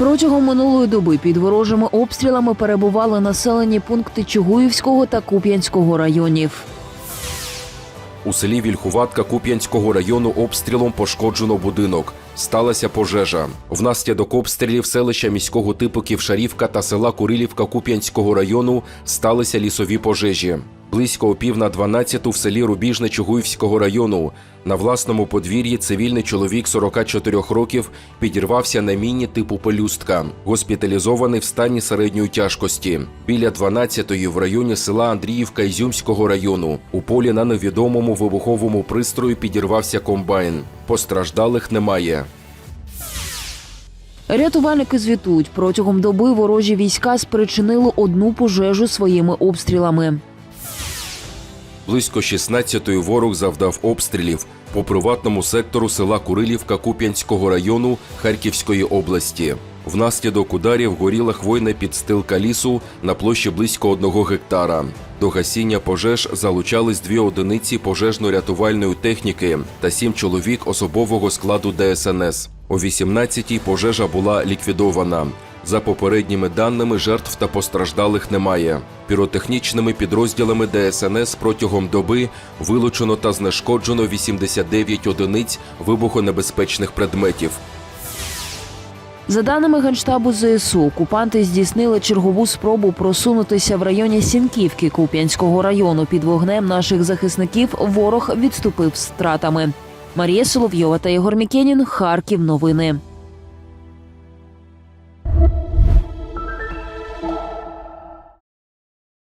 Протягом минулої доби під ворожими обстрілами перебували населені пункти Чугуївського та Куп'янського районів. У селі Вільхуватка Куп'янського району обстрілом пошкоджено будинок. Сталася пожежа. Внаслідок обстрілів селища міського типу Ківшарівка та села Курилівка Куп'янського району сталися лісові пожежі. Близько о пів на 12 в селі Рубіжне Чугуївського району на власному подвір'ї цивільний чоловік 44 років підірвався на міні типу пелюстка, госпіталізований в стані середньої тяжкості. Біля 12-ї в районі села Андріївка Ізюмського району у полі на невідомому вибуховому пристрої підірвався комбайн. Постраждалих немає. Рятувальники звітують, протягом доби ворожі війська спричинили одну пожежу своїми обстрілами. Близько 16-ї ворог завдав обстрілів по приватному сектору села Курилівка Куп'янського району Харківської області. Внаслідок ударів горіла хвойна підстилка лісу на площі близько одного гектара. До гасіння пожеж залучались дві одиниці пожежно-рятувальної техніки та сім чоловік особового складу ДСНС. О 18-й пожежа була ліквідована. За попередніми даними, жертв та постраждалих немає. Піротехнічними підрозділами ДСНС протягом доби вилучено та знешкоджено 89 одиниць вибухонебезпечних предметів. За даними Генштабу ЗСУ, окупанти здійснили чергову спробу просунутися в районі Сінківки Куп'янського району. Під вогнем наших захисників ворог відступив з втратами. Марія Соловйова та Ігор Мікенін. Харків. Новини.